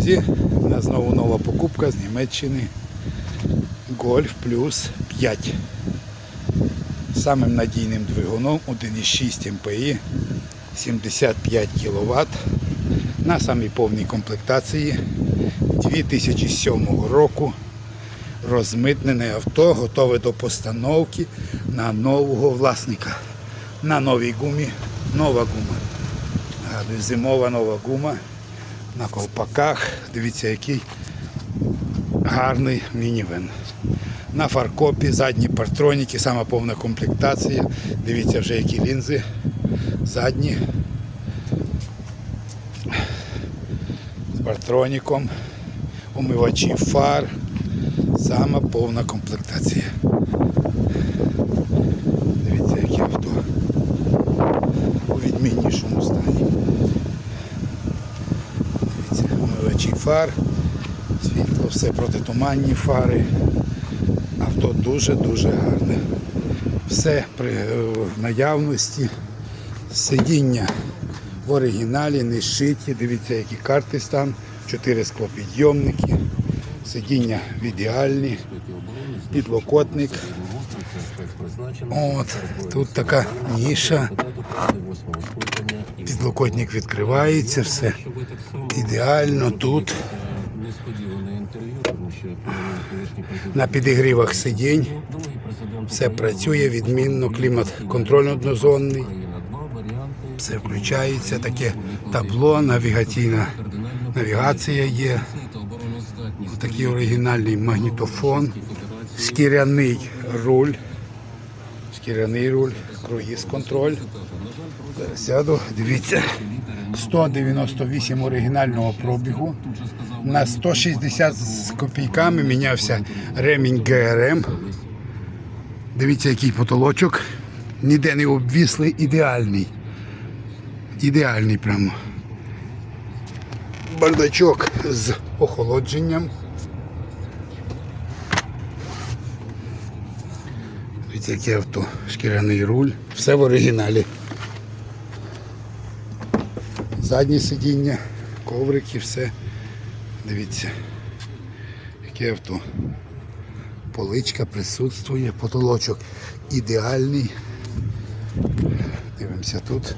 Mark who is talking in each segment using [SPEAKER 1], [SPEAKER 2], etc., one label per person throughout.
[SPEAKER 1] друзі, у нас знову нова покупка з Німеччини. Гольф плюс 5. Самим надійним двигуном 1,6 МПІ 75 кВт. На самій повній комплектації 2007 року. Розмитнене авто, готове до постановки на нового власника. На новій гумі. Нова гума. Зимова нова гума на ковпаках. Дивіться, який гарний мінівен. На фаркопі, задні партроніки, сама повна комплектація. Дивіться вже які лінзи. Задні. З партроніком. Умивачі фар. Сама повна комплектація. Дивіться, яке авто. У відміннішому стані. Дивіться, умивачі фар, світло, все протитуманні фари. Авто дуже-дуже гарне. Все при е, наявності. Сидіння в оригіналі, не зшиті. Дивіться, які карти стан. Чотири склопідйомники. Сидіння в ідеальні. Підлокотник. От, тут така ніша. Підлокотник відкривається, все ідеально тут. На підігрівах сидінь. Все працює відмінно, клімат контроль однозонний. Все включається, таке табло, навігаційна навігація є. Такий оригінальний магнітофон, шкіряний руль. Шкіряний руль, круїз контроль. Сяду, дивіться. 198 оригінального пробігу. На 160 з копійками мінявся ремінь ГРМ. Дивіться, який потолочок. Ніде не обвісли, ідеальний. Ідеальний прямо. Бардачок з охолодженням. Дивіться, яке авто, шкіряний руль. Все в оригіналі. Заднє сидіння, коврики, все. Дивіться, яке авто. Поличка присутствує, потолочок ідеальний. Дивимося тут.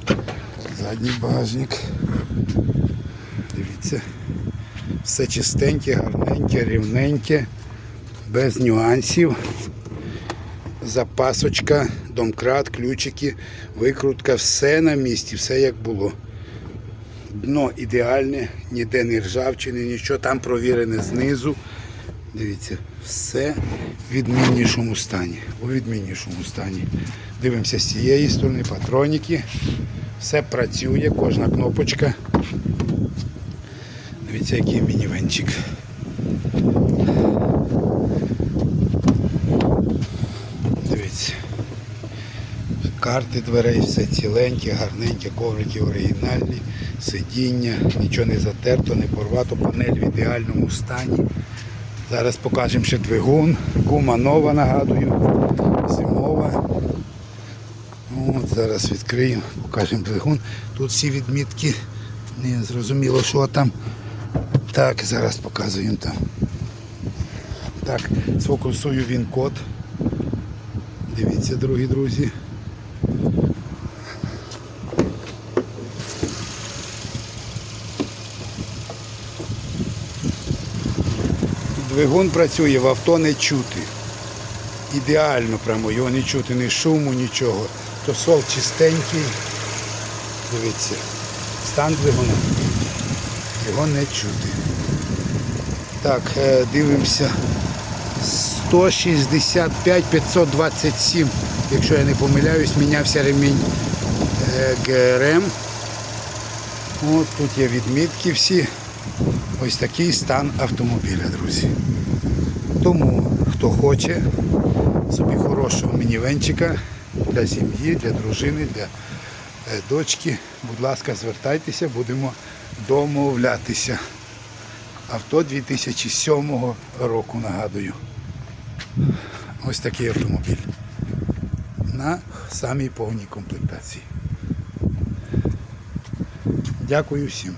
[SPEAKER 1] Задній багажник. Дивіться. Все чистеньке, гарненьке, рівненьке, без нюансів. Запасочка, домкрат, ключики, викрутка, все на місці, все як було. Дно ідеальне, ніде не ржавчини, нічого там провірене знизу. Дивіться, все в відміннішому стані. У відміннішому стані. Дивимося з цієї сторони, патроніки. Все працює, кожна кнопочка. Дивіться, який мінівенчик. Дивіться. Карти дверей, все ціленьке, гарненьке, коврики оригінальні, сидіння, нічого не затерто, не порвато, панель в ідеальному стані. Зараз покажемо ще двигун. Гума нова, нагадую, зимова. От, зараз відкриємо, покажемо двигун. Тут всі відмітки. Не зрозуміло, що там. Так, зараз показуємо там. Так, сфокусую він код. Дивіться, дорогі друзі. Двигун працює, в авто не чути. Ідеально прямо, його не чути, ні шуму, нічого. То сол чистенький. Дивіться. Стан двигуна. Його не чути. Так, е, дивимося. 165 527, якщо я не помиляюсь, мінявся ремінь е, ГРМ. От тут є відмітки всі. Ось такий стан автомобіля, друзі. Тому, хто хоче собі хорошого мінівенчика для сім'ї, для дружини, для е, дочки, будь ласка, звертайтеся, будемо домовлятися. Авто 2007 року, нагадую. Ось такий автомобіль. На самій повній комплектації. Дякую всім.